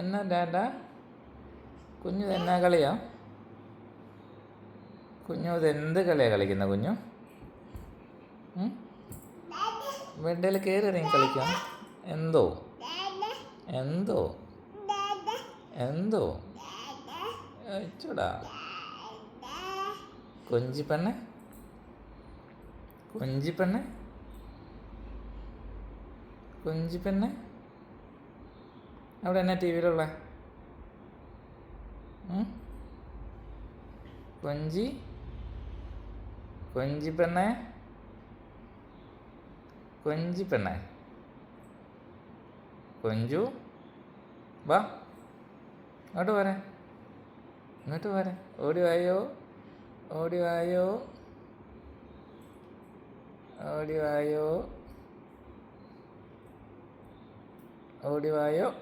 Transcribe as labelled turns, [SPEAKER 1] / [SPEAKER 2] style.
[SPEAKER 1] എന്നാ ഡാഡ? കുഞ്ഞു എന്നാ കളിയാ? കുഞ്ഞു ഇത് എന്ത് കളിയാ കളിക്കുന്ന കുഞ്ഞു? ബെഡിൽ കയറി ഇറങ്ങി കളിക്കാം? എന്തോ? എന്തോ? എന്തോ? ചൂടാ കൊഞ്ചി പെണ്ണെ കൊഞ്ചി അവിടെ എന്നാ ടി വിയിലുള്ള കൊഞ്ചി? കൊഞ്ചി പെണ്ണെ? കൊഞ്ചി പെണ്ണെ? കൊഞ്ചു? വാ. അങ്ങോട്ട് പോരെ. ഇങ്ങോട്ട് പോരെ. ഓടി വായോ. ഓടി വായോ. ഓടി വായോ. ഓടി വായോ.